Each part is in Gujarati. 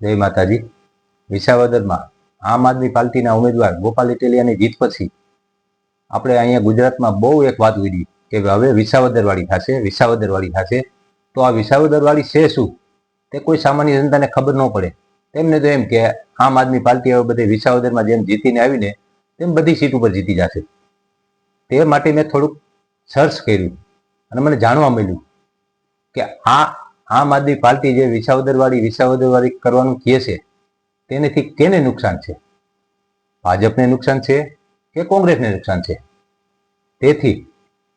જય માતાજી. વિસાવદરમાં આમ આદમી પાર્ટીના ઉમેદવાર ગોપાલ ઇટેલિયાની જીત પછી આપણે અહીંયા ગુજરાતમાં બહુ એક વાત ઉડી કે હવે વિસાવદરવાળી થશે વિસાવદરવાળી થશે. તો આ વિસાવદરવાળી છે શું? તે કોઈ સામાન્ય જનતાને ખબર ન પડે. તેમને તો એમ કે આમ આદમી પાર્ટી હવે બધે વિસાવદરમાં જેમ જીતીને આવીને તેમ બધી સીટ ઉપર જીતી જશે. તે માટે મેં થોડુંક સર્ચ કર્યું અને મને જાણવા મળ્યું કે આ આમ આદમી પાર્ટી જે વિસાવદરવાળી વિસાવદરવાળી કરવાનું કહે છે, તેનેથી કેને નુકસાન છે? ભાજપને નુકસાન છે કે કોંગ્રેસને નુકસાન છે? તેથી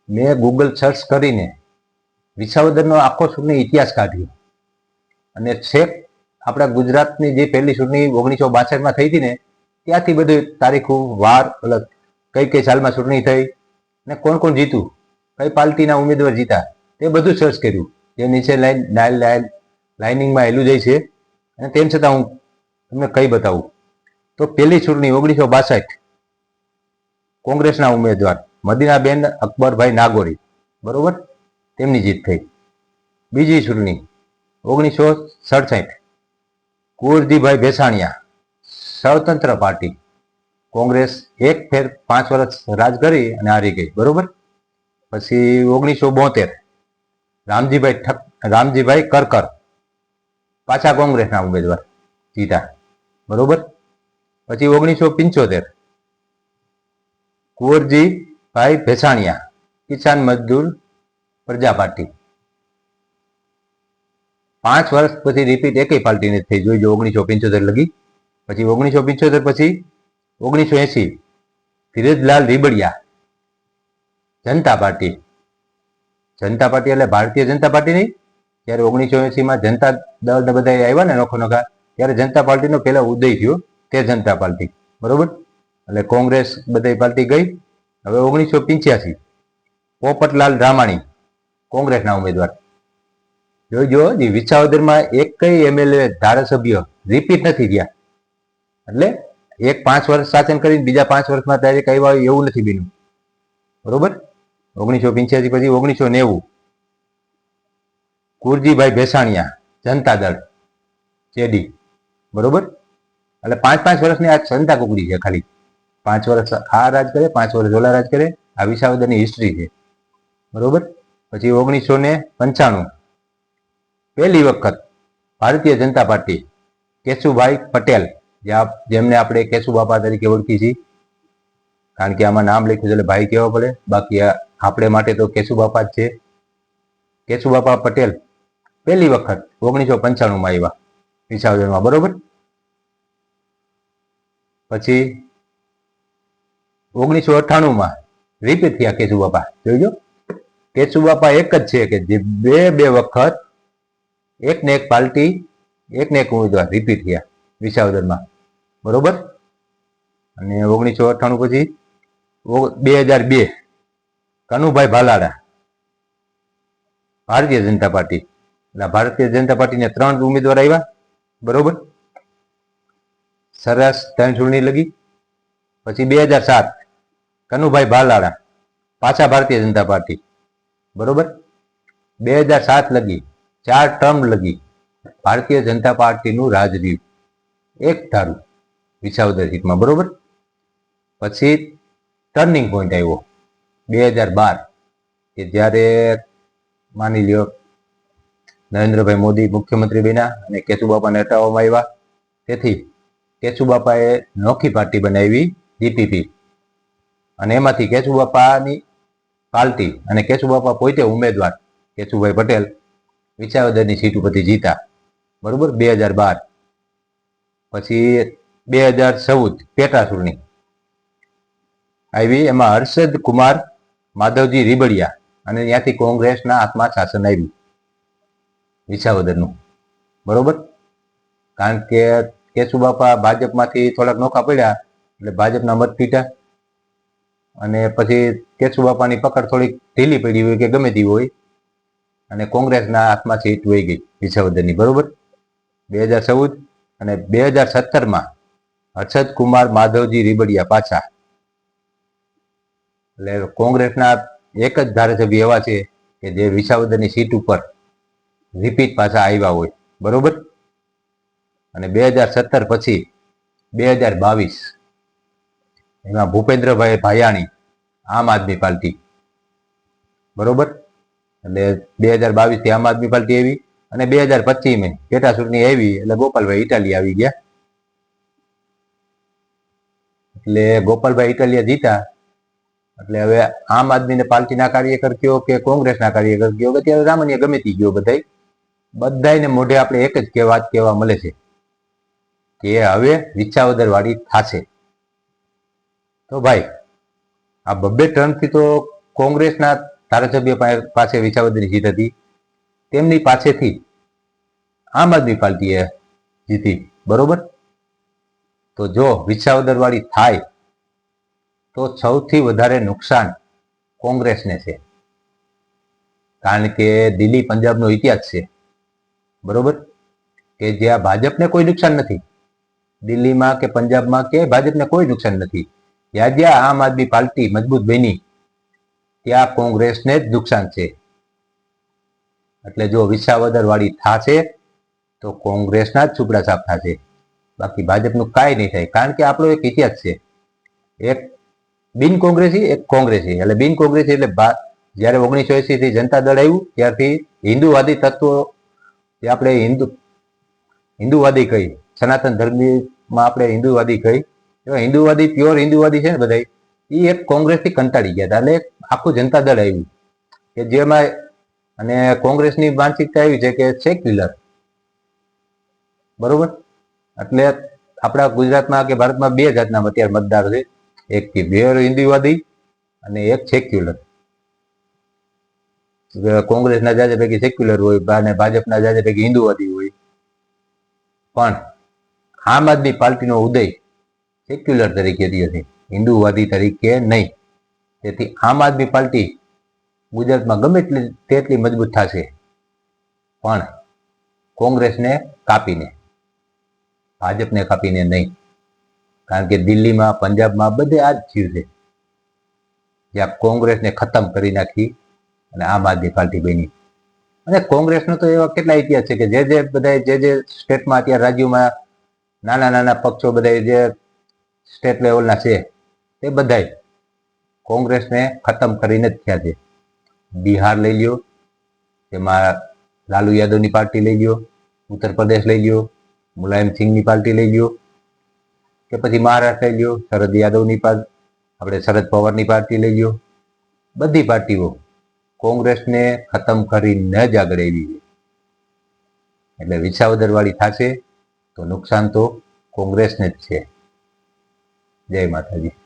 મેં ગૂગલ સર્ચ કરીને વિસાવદરનો આખો ચૂંટણી ઇતિહાસ કાઢ્યો. અને છેક આપણા ગુજરાતની જે પહેલી ચૂંટણી ઓગણીસો બાસઠમાં થઈ હતી ને, ત્યાંથી બધું તારીખો, વાર, અલગ, કઈ કઈ સાલમાં ચૂંટણી થઈ ને કોણ કોણ જીતું, કઈ પાર્ટીના ઉમેદવાર જીતા, તે બધું સર્ચ કર્યું. જે નીચે લાઈન, ડાયલ લાઇનિંગમાં હેલું જાય છે. અને તેમ છતાં હું તમને કઈ બતાવું. તો પહેલી ચૂંટણી ઓગણીસો બાસઠ, કોંગ્રેસના ઉમેદવાર મદીનાબેન અકબરભાઈ નાગોરી, બરોબર? તેમની જીત થઈ. બીજી ચૂંટણી ઓગણીસો સડસઠ, કુંવરજીભાઈ ભેસાણિયા, સ્વતંત્ર પાર્ટી. કોંગ્રેસ એક ફેર પાંચ વર્ષ રાજ કરી અને હારી ગઈ, બરોબર? પછી ઓગણીસો બોતેર રામજીભાઈ ઠક, રામજીભાઈ કરકર, પાછા કોંગ્રેસના ઉમેદવાર જીતા બરોબર? પછી ઓગણીસો પંચોતેર. કુંવરજીભાઈ ભેસાણિયા, કિસાન મજદૂર પ્રજા પાર્ટી. પાંચ વર્ષ પછી રિપીટ એકેય પાર્ટીને થઈ જોઈજો ઓગણીસો પંચોતેર લગી. પછી ઓગણીસો પંચોતેર પછી ઓગણીસો એસી ધીરજલાલ રીબડિયા, જનતા પાર્ટી. જનતા પાર્ટી એટલે ભારતીય જનતા પાર્ટી નહીં ત્યારે ઓગણીસો એસીમાં જનતા દળ ને બધા આવ્યા ને નોખો નોખા, ત્યારે જનતા પાર્ટીનો પહેલા ઉદય થયો તે જનતા પાર્ટી. બરોબર? એટલે કોંગ્રેસ બધી પાર્ટી ગઈ. હવે ઓગણીસો પિંચ્યાસી. પોપટલાલ રામાણી, કોંગ્રેસના ઉમેદવાર. જોઈજો હજી વિસાવદરમાં એક કઈ એમએલએ ધારાસભ્ય રિપીટ નથી થયા. એટલે એક પાંચ વર્ષ શાસન કરીને બીજા પાંચ વર્ષમાં ત્યારે હોય એવું નથી બીનું બરોબર? ઓગણીસો પંચ્યાસી પછી ઓગણીસો નેવું. કુરજીભાઈ ભેસાણિયા, જનતા દળ જેડી બરોબર? એટલે પાંચ પાંચ વર્ષની આ જનતા કુકડી છે ખાલી. પાંચ વર્ષ આ રાજ કરે, પાંચ વર્ષ ઓલા રાજ કરે. આ વિસાવદરની હિસ્ટ્રી છે. બરોબર? પછી ઓગણીસો ને પંચાણું. પહેલી વખત ભારતીય જનતા પાર્ટી કેશુભાઈ પટેલ જેમને આપણે કેશુબાપા તરીકે ઓળખી છીએ. કારણ કે આમાં નામ લખ્યું છે એટલે ભાઈ કહેવા પડે. બાકી આ આપણે માટે તો કેશુબાપા જ છે. કેશુબાપા પટેલ પહેલી વખત ઓગણીસો પંચાણુંમાં આવ્યા વિસાવદરમાં બરોબર? પછી ઓગણીસો અઠ્ઠાણુંમાં રિપીટ થયા કેશુબાપા. જોઈજો. કેશુબાપા એક જ છે કે જે બે બે વખત એક ને એક પાર્ટી એક ને એક ઉમેદવાર રિપીટ થયા વિસાવદરમાં બરોબર? અને ઓગણીસો અઠ્ઠાણું પછી બે હજાર બે કનુભાઈ ભાલાડા. ભારતીય જનતા પાર્ટી. એટલે ભારતીય જનતા પાર્ટીને ત્રણ ઉમેદવાર આવ્યા બરોબર? સરસ ત્રણ ચૂંટણી લગી. પછી બે હજાર સાત, કનુભાઈ ભાલાડા, પાછા ભારતીય જનતા પાર્ટી. બરોબર? બે હજાર સાત લગી, ચાર ટર્મ લગી, ભારતીય જનતા પાર્ટીનું રાજ એક ધારું, વિસાવદર સીટમાં. બરોબર? પછી ટર્નિંગ પોઈન્ટ આવ્યો. બે હજાર બાર, કે જ્યારે માની લ્યો નરેન્દ્રભાઈ મોદી મુખ્યમંત્રી બન્યા અને કેશુબાપાને હટાવવામાં આવ્યા, તેથી કેશુબાપાએ નોખી પાર્ટી બનાવી જીપીપી અને એમાંથી કેશુબાપાની પાર્ટી અને કેશુબાપા પોતે ઉમેદવાર કેશુભાઈ પટેલ વિસાવદરની સીટ ઉપરથી જીતા. બરોબર? બે હજાર બાર. પછી બે હજાર ચૌદ પેટા ચૂંટણી આવી. એમાં હર્ષદ કુમાર માધવજી રીબડિયા અને ત્યાંથી કોંગ્રેસના હાથમાં શાસન આવ્યું વિસાવદરનું. બરોબર? કારણ કે કેશુબાપા ભાજપમાંથી થોડાક નોખા પડ્યા, એટલે ભાજપના મત પીટા. અને પછી કેશુબાપાની પકડ થોડીક ઢીલી પડી હોય કે ગમે તેવી હોય, અને કોંગ્રેસના હાથમાં સીટ વહી ગઈ વિસાવદરની. બરોબર? બે હજાર ચૌદ અને બે હજાર સત્તરમાં હર્ષદ કુમાર માધવજી રીબડિયા પાછા એટલે કોંગ્રેસના એક જ ધારાસભ્ય એવા છે કે જે વિસાવદરની સીટ ઉપર રિપીટ પાછા આવ્યા હોય. બરોબર? અને બે હજાર સત્તર પછી બે હજાર બાવીસ એમાં ભૂપેન્દ્રભાઈ ભાયાણી આમ આદમી પાર્ટી. બરોબર? એટલે બે હજાર બાવીસથી આમ આદમી પાર્ટી આવી અને બે હજાર પચીસ મેં પેટા ચૂંટણી આવી એટલે ગોપાલભાઈ ઇટાલી આવી ગયા. એટલે ગોપાલભાઈ ઇટાલિયા જીતા એટલે હવે આમ આદમીને પાર્ટીના કાર્યકર કયો કે કોંગ્રેસના કાર્યકર કયો? કે ત્યારે સામાન્ય ગમે તે ગયો બધાય? બધાયને મોઢે આપણે એક જ કે વાત કહેવા મળે છે કે હવે વિછાવદર વાળી થાશે. તો ભાઈ, આ બબ્બે ટર્મથી તો કોંગ્રેસના ધારાસભ્ય પાસે વિછાવદરની જીત હતી. તેમની પાસેથી આમ આદમી પાર્ટીએ જીતી. બરોબર? તો જો વિછાવદર વાળી થાય તો સૌથી વધારે નુકસાન કોંગ્રેસને છે. કારણ કે દિલ્હી પંજાબનો ઇતિહાસ છે. બરોબર? કે જ્યાં ભાજપને કોઈ નુકસાન નથી. દિલ્હીમાં કે પંજાબમાં કે ભાજપને કોઈ નુકસાન નથી. જ્યાં જ્યાં આમ આદમી પાર્ટી મજબૂત બની, ત્યાં કોંગ્રેસને જ નુકસાન છે. એટલે જો વિસાવદર વાળી થાશે, તો કોંગ્રેસના જ છુપડા સાફ થશે. બાકી ભાજપનું કાંઈ નહીં થાય. કારણ કે આપણો એક ઇતિહાસ છે. એક બિન કોંગ્રેસી, એક કોંગ્રેસી. એટલે બિન કોંગ્રેસી એટલે જ્યારે ઓગણીસો એસી થી જનતા દળ આવ્યું, ત્યારથી હિન્દુવાદી તત્વો જે આપણે હિન્દુ, હિન્દુવાદી કહી, સનાતન ધર્મમાં આપણે હિન્દુવાદી કહી, એવા હિન્દુવાદી, પ્યોર હિન્દુવાદી છે ને બધા એ એક કોંગ્રેસથી કંટાળી ગયા હતા. એટલે આખું જનતા દળ આવ્યું. કે જેમાં, અને કોંગ્રેસની માનસિકતા એવી છે કે સેક્યુલર બરોબર? એટલે આપણા ગુજરાતમાં કે ભારતમાં બે જાતના અત્યારે મતદાર છે. એક કે પ્યોર હિન્દુવાદી અને એક સેક્યુલર કોંગ્રેસના જાજે પૈકી સેક્યુલર હોય અને ભાજપના જાજે પૈકી હિન્દુવાદી હોય. પણ આમ આદમી પાર્ટીનો ઉદય સેક્યુલર તરીકે થયો છે, હિન્દુવાદી તરીકે નહીં. તેથી આમ આદમી પાર્ટી ગુજરાતમાં ગમે એટલી તેટલી મજબૂત થશે, પણ કોંગ્રેસને કાપીને, ભાજપને કાપીને નહીં. કારણ કે દિલ્હીમાં, પંજાબમાં બધે આ જ થયું છે. જ્યાં કોંગ્રેસને ખતમ કરી નાખી અને આમ આદમી પાર્ટી બની. અને કોંગ્રેસનો તો એવા કેટલા ઇતિહાસ છે કે જે જે બધા જે જે સ્ટેટમાં અત્યારે રાજ્યોમાં નાના નાના પક્ષો બધા જે સ્ટેટ લેવલના છે, તે બધાય કોંગ્રેસને ખતમ કરીને જ થયા છે. બિહાર લઈ લ્યો, તેમાં લાલુ યાદવની પાર્ટી લઈ લ્યો ઉત્તર પ્રદેશ લઈ લ્યો, મુલાયમ સિંહની પાર્ટી લઈ લ્યો કે પછી મહારાષ્ટ્ર લઈ લ્યો શરદ યાદવની પાર્ટી આપણે શરદ પવારની પાર્ટી લઈ લ્યો બધી પાર્ટીઓ કોંગ્રેસને ખતમ કરીને જ આગળ આવી એટલે વિસાવદરવાળી થશે તો નુકસાન તો કોંગ્રેસને જ છે. જય માતાજી.